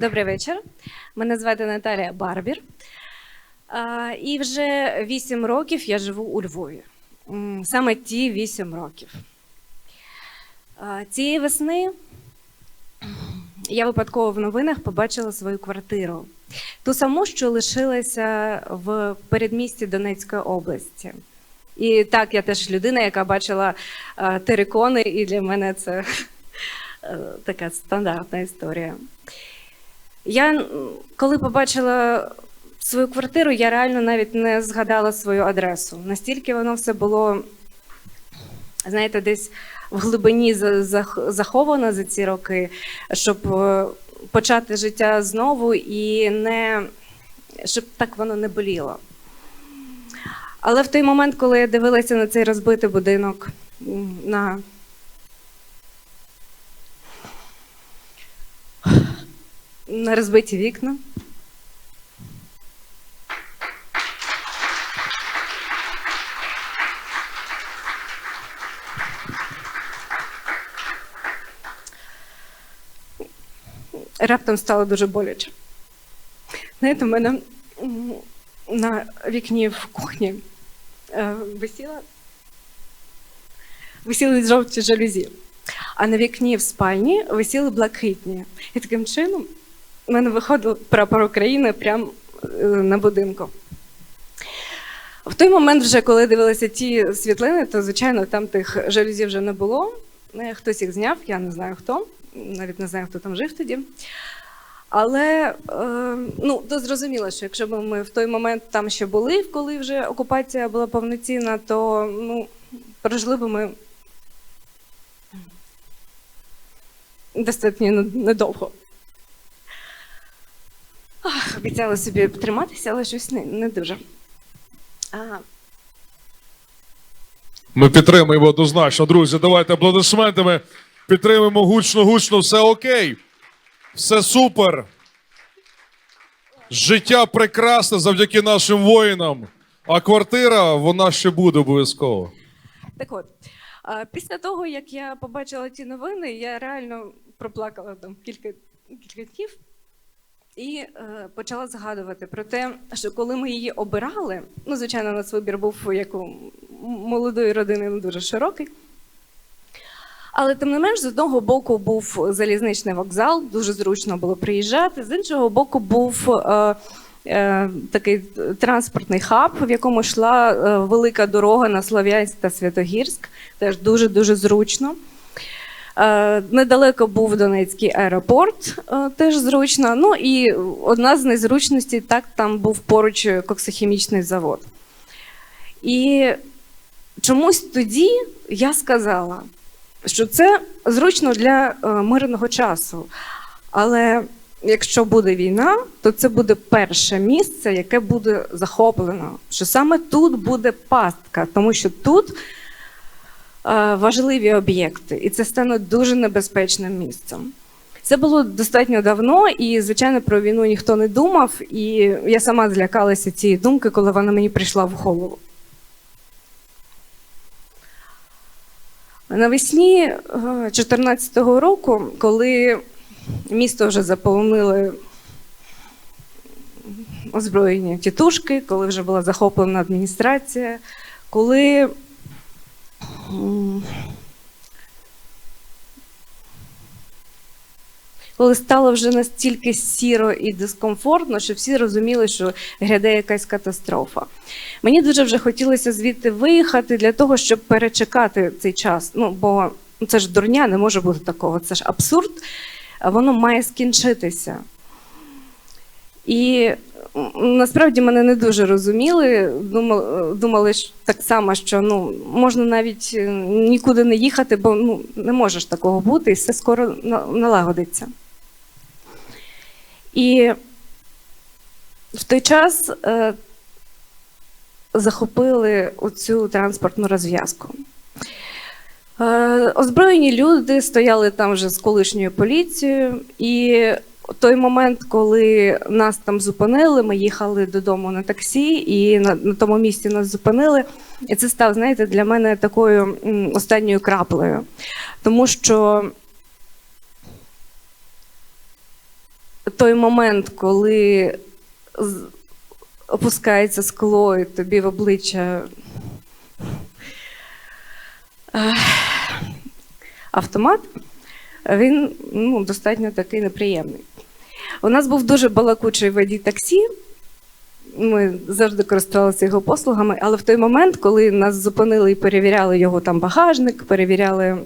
Добрий вечір. Мене звати Наталія Барбір. І вже 8 років я живу у Львові. Саме ті 8 років. Цієї весни я випадково в новинах побачила свою квартиру. Ту саму, що лишилася в передмісті Донецької області. І так, я теж людина, яка бачила терикони, і для мене це е, така стандартна історія. Я коли побачила свою квартиру, я реально навіть не згадала свою адресу. Настільки воно все було, знаєте, десь в глибині заховано за ці роки, щоб е, почати життя знову і не щоб так воно не боліло. Але в той момент, коли я дивилася на цей розбитий будинок, на на розбиті вікна. Раптом стало дуже боляче. Знаєте, в мене на вікні в кухні е, висіла, висіли жовті жалюзі, а на вікні в спальні висіли блакитні. І таким чином в мене виходив прапор України прямо е, на будинку. В той момент, вже коли дивилася ті світлини, то звичайно там тих жалюзів вже не було. Е, Хтось їх зняв, я не знаю хто, навіть не знаю, хто там жив тоді. Але е, ну, то зрозуміло, що якщо б ми в той момент там ще були, коли вже окупація була повноцінна, то ну, прожили б ми достатньо недовго. Ах, обіцяла собі триматися, але щось не, не дуже. А, Ми підтримуємо однозначно, друзі. Давайте аплодисментами. Підтримуємо гучно, гучно, все окей. Все супер. Життя прекрасне завдяки нашим воїнам. А квартира, вона ще буде обов'язково. Так от, а, після того, як я побачила ті новини, я реально проплакала там кілька, кілька днів і е, почала згадувати про те, що коли ми її обирали, ну, звичайно, у нас вибір був як у молодої родини не дуже широкий. Але тим не менш, з одного боку був залізничний вокзал, дуже зручно було приїжджати. З іншого боку, був е, е, такий транспортний хаб, в якому йшла е, велика дорога на Слов'янськ та Святогірськ. Теж дуже дуже зручно. Е, Недалеко був Донецький аеропорт, е, теж зручно. Ну і одна з незручностей так там був поруч коксохімічний завод. І чомусь тоді я сказала, що це зручно для е, мирного часу. Але якщо буде війна, то це буде перше місце, яке буде захоплено. Що саме тут буде пастка, тому що тут важливі об'єкти, і це стане дуже небезпечним місцем. Це було достатньо давно, і, звичайно, про війну ніхто не думав. І я сама злякалася цієї думки, коли вона мені прийшла в голову. Навесні 2014 року, коли місто вже заповнили озброєні тітушки, коли вже була захоплена адміністрація, коли коли стало вже настільки сіро і дискомфортно, що всі розуміли, що гряде якась катастрофа. Мені дуже вже хотілося звідти виїхати для того, щоб перечекати цей час. Ну, бо це ж дурня, не може бути такого. Це ж абсурд, воно має скінчитися. І насправді мене не дуже розуміли. Думали, думали що так само, що ну, можна навіть е, нікуди не їхати, бо ну, не може ж такого бути, і все скоро налагодиться. І в той час е, захопили оцю транспортну розв'язку. Е, Озброєні люди стояли там вже з колишньою поліцією, і той момент, коли нас там зупинили, ми їхали додому на таксі, і на, на тому місці нас зупинили. І це став, знаєте, для мене такою останньою краплею. Тому що той момент, коли опускається скло і тобі в обличчя автомат, він ну, достатньо такий неприємний. У нас був дуже балакучий водій таксі. Ми завжди користувалися його послугами, але в той момент, коли нас зупинили і перевіряли його там багажник, перевіряли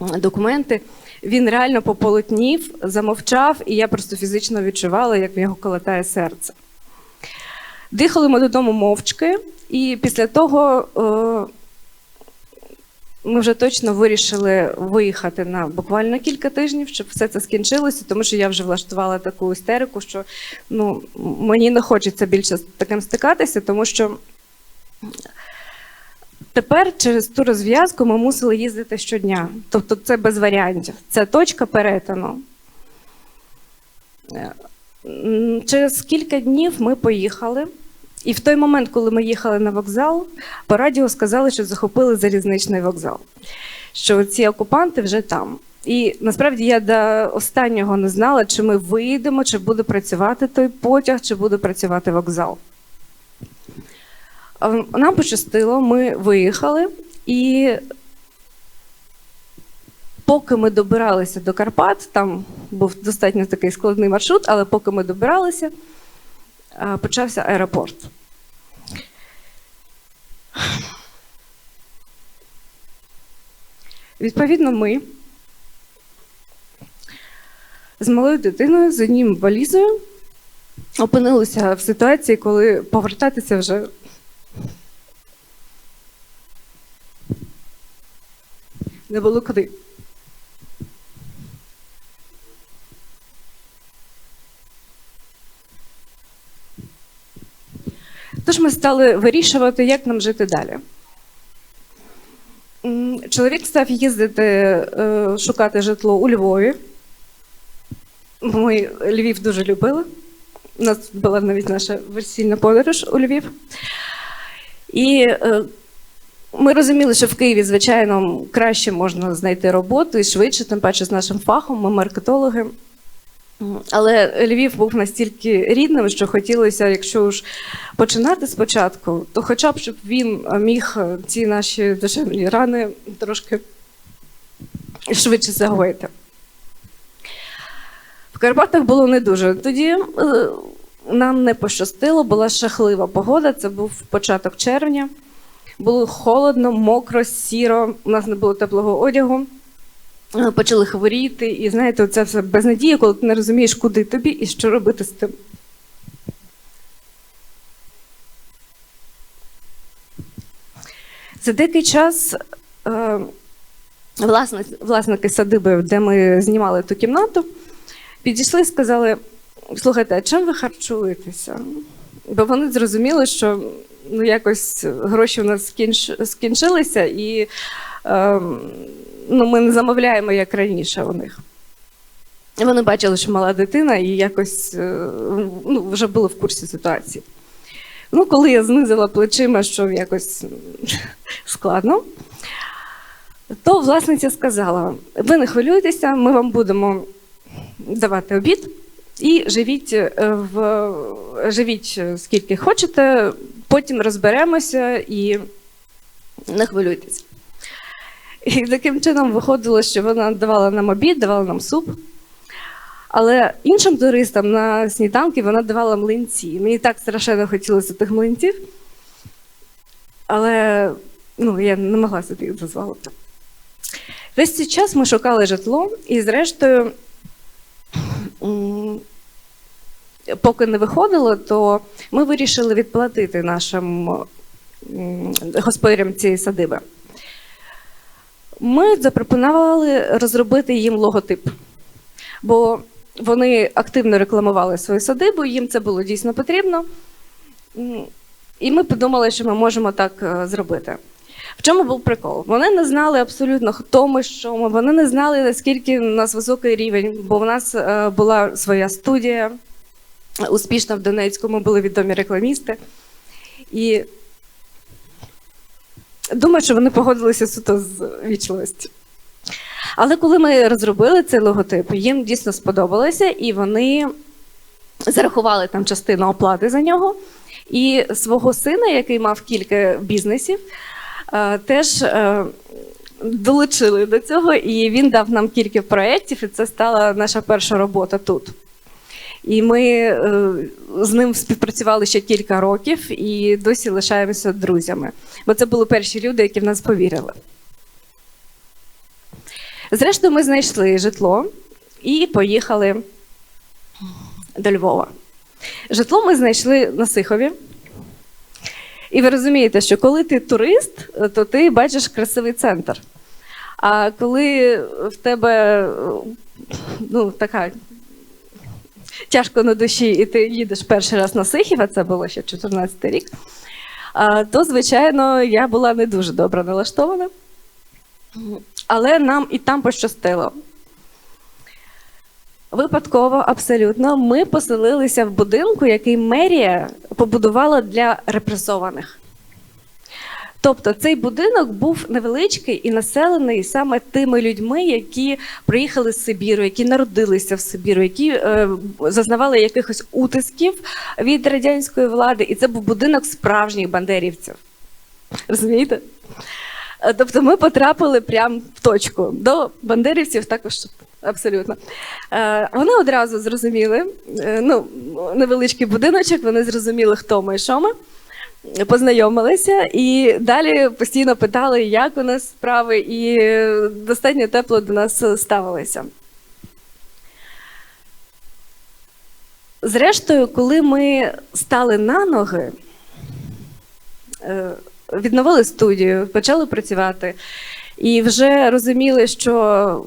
документи, він реально пополотнів, замовчав, і я просто фізично відчувала, як в нього колотає серце. Дихали ми додому мовчки, і після того е, ми вже точно вирішили виїхати на буквально кілька тижнів, щоб все це скінчилося, тому що я вже влаштувала таку істерику, що ну, мені не хочеться більше з таким стикатися, тому що тепер через ту розв'язку ми мусили їздити щодня. Тобто це без варіантів. Це точка перетину. Е, Через кілька днів ми поїхали. І в той момент, коли ми їхали на вокзал, по радіо сказали, що захопили залізничний вокзал, що ці окупанти вже там. І насправді я до останнього не знала, чи ми вийдемо, чи буде працювати той потяг, чи буде працювати вокзал. Нам пощастило, ми виїхали, і поки ми добиралися до Карпат, там був достатньо такий складний маршрут, але поки ми добиралися, почався аеропорт. Відповідно, ми з малою дитиною, з однім валізою, опинилися в ситуації, коли повертатися вже не було куди. Ми стали вирішувати, як нам жити далі. Чоловік став їздити е, шукати житло у Львові. Ми Львів дуже любили. У нас була навіть наша весільна подорож у Львів. І е, ми розуміли, що в Києві, звичайно, краще можна знайти роботу і швидше, тим паче з нашим фахом, ми маркетологи. Але Львів був настільки рідним, що хотілося, якщо ж починати спочатку, то хоча б щоб він міг ці наші душевні рани трошки швидше загоїти. В Карпатах було не дуже. Тоді е, нам не пощастило, була жахлива погода. Це був початок червня. Було холодно, мокро, сіро, у нас не було теплого одягу. Почали хворіти, і знаєте, це все безнадія, коли ти не розумієш, куди тобі і що робити з тим. За деякий час е, власники садиби, де ми знімали ту кімнату, підійшли і сказали: слухайте, а чим ви харчуєтеся? Бо вони зрозуміли, що ну, якось гроші у нас скінч, скінчилися, і ну, ми не замовляємо як раніше у них. Вони бачили, що мала дитина, і якось е, ну, вже були в курсі ситуації. Ну, коли я знизила плечима, що якось складно, то власниця сказала: ви не хвилюйтеся, ми вам будемо давати обід і живіть, е, в, живіть е, скільки хочете, потім розберемося і не хвилюйтеся. І таким чином виходило, що вона давала нам обід, давала нам суп. Але іншим туристам на сніданки вона давала млинці. Мені так страшенно хотілося тих млинців. Але ну, я не могла собі їх дозволити. Весь цей час ми шукали житло, і, зрештою, поки не виходило, то ми вирішили відплатити нашим господарям цієї садиби. Ми запропонували розробити їм логотип, бо вони активно рекламували свою садибу, їм це було дійсно потрібно. І ми подумали, що ми можемо так е, зробити. В чому був прикол? Вони не знали абсолютно, хто ми, що ми. Вони не знали, наскільки у нас високий рівень, бо в нас е, була своя студія успішна в Донецьку, ми були відомі рекламісти. І думаю, що вони погодилися суто з вічливості. Але коли ми розробили цей логотип, їм дійсно сподобалося, і вони зарахували там частину оплати за нього. І свого сина, який мав кілька бізнесів, е, теж е, долучили до цього, і він дав нам кілька проєктів, і це стала наша перша робота тут. І ми е, з ним співпрацювали ще кілька років і досі лишаємося друзями. Бо це були перші люди, які в нас повірили. Зрештою, ми знайшли житло і поїхали до Львова. Житло ми знайшли на Сихові. І ви розумієте, що коли ти турист, то ти бачиш красивий центр. А коли в тебе ну, така тяжко на душі, і ти їдеш перший раз на Сихів, а це було ще 14 рік, то, звичайно, я була не дуже добре налаштована. Але нам і там пощастило. Випадково, абсолютно, ми поселилися в будинку, який мерія побудувала для репресованих. Тобто цей будинок був невеличкий і населений саме тими людьми, які приїхали з Сибіру, які народилися в Сибіру, які е, зазнавали якихось утисків від радянської влади. І це був будинок справжніх бандерівців. Розумієте? Е, Тобто ми потрапили прямо в точку. До бандерівців також абсолютно. Е, Вони одразу зрозуміли, е, ну, невеличкий будиночок, вони зрозуміли, хто ми і що ми. Познайомилися і далі постійно питали, як у нас справи, і е, достатньо тепло до нас ставилися. Зрештою, коли ми стали на ноги, е, відновили студію, почали працювати, і вже розуміли, що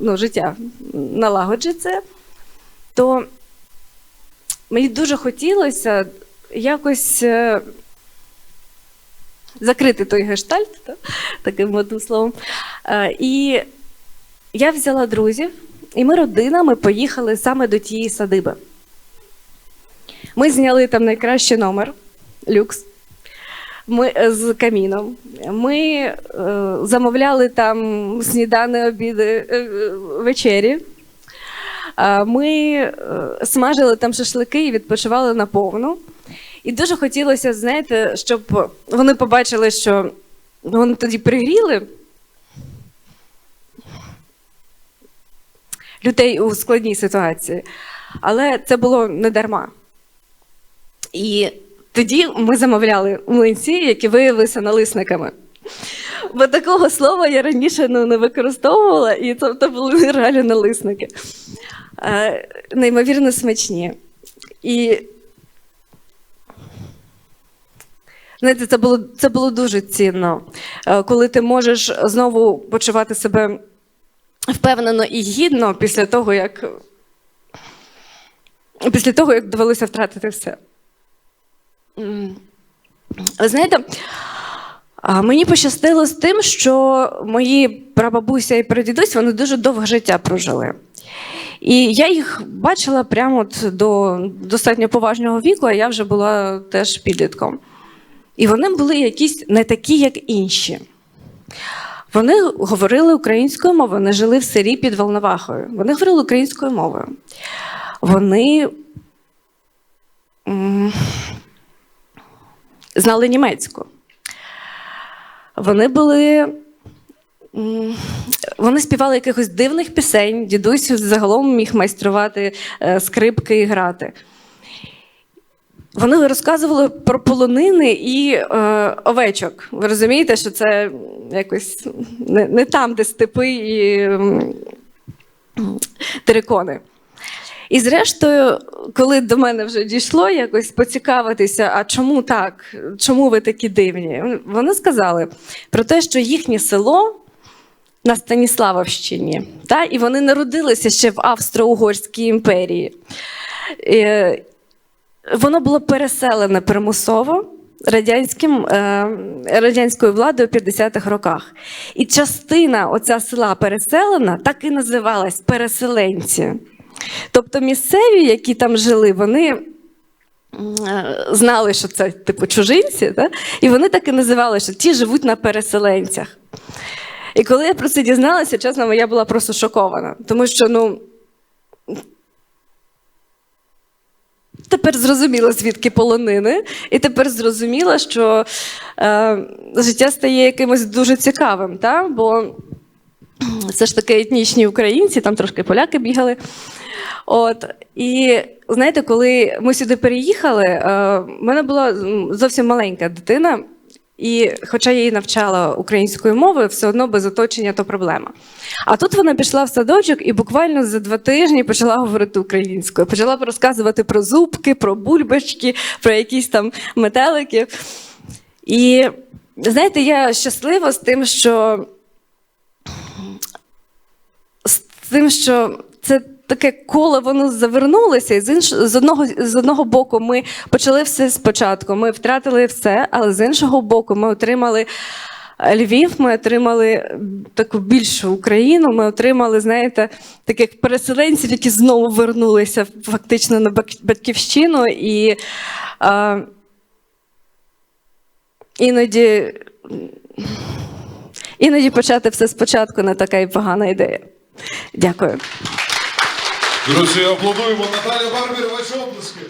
ну, життя налагоджиться, то мені дуже хотілося якось е, закрити той гештальт, та, таким модним словом. Е, І я взяла друзів, і ми родинами поїхали саме до тієї садиби. Ми зняли там найкращий номер люкс. Ми е, з каміном. Ми е, замовляли там снідани, обіди, е, е, вечері. А Ми е, смажили там шашлики і відпочивали наповну. І дуже хотілося, знаєте, щоб вони побачили, що вони тоді пригріли людей у складній ситуації. Але це було не дарма. І тоді ми замовляли млинці, які виявилися налисниками. Бо такого слова я раніше ну, не використовувала, і це, це були реально налисники. Е, неймовірно смачні. І знаєте, це було, це було дуже цінно, е, коли ти можеш знову почувати себе впевнено і гідно після того, як, після того, як довелося втратити все. Ви знаєте, мені пощастило з тим, що мої прабабуся і прадідусь вони дуже довге життя прожили. І я їх бачила прямо от до достатньо поважного віку, а я вже була теж підлітком. І вони були якісь не такі, як інші. Вони говорили українською мовою, вони жили в селі під Волновахою. Вони говорили українською мовою. Вони знали німецьку. Вони були. Вони співали якихось дивних пісень, дідусь загалом міг майструвати е, скрипки і грати. Вони розказували про полонини і е, овечок. Ви розумієте, що це якось не, не там, де степи і м, терикони. І зрештою, коли до мене вже дійшло якось поцікавитися, а чому так, чому ви такі дивні? Вони сказали про те, що їхнє село на Станіславовщині, та, і вони народилися ще в Австро-Угорській імперії. Воно було переселене примусово радянським, е, радянською владою в 50-х роках. І частина оця села переселена так і називалась переселенці. Тобто місцеві, які там жили, вони е, знали, що це типу чужинці, да? і вони так і називали, що ті живуть на переселенцях. І коли я про це дізналася, чесно, я була просто шокована, тому що ну. Тепер зрозуміла, звідки полонини, і тепер зрозуміла, що е, життя стає якимось дуже цікавим, та? бо це ж таки етнічні українці, там трошки поляки бігали. От. І знаєте, коли ми сюди переїхали, е, в мене була зовсім маленька дитина, і хоча я її навчала українською мовою, все одно без оточення то проблема. А тут вона пішла в садочок і буквально за два тижні почала говорити українською. Почала розказувати про зубки, про бульбашки, про якісь там метелики. І знаєте, я щаслива з тим, що з тим, що це таке коло воно завернулося, і з інш... з, одного, з одного боку ми почали все спочатку. Ми втратили все, але з іншого боку, ми отримали. е, Львів, ми отримали таку більшу Україну. Ми отримали, знаєте, таких переселенців, які знову вернулися фактично на батьківщину. І е, іноді, іноді почати все спочатку не така і погана ідея. Дякую. Друзі, аплодуємо Наталя Барбір, ваші оплески.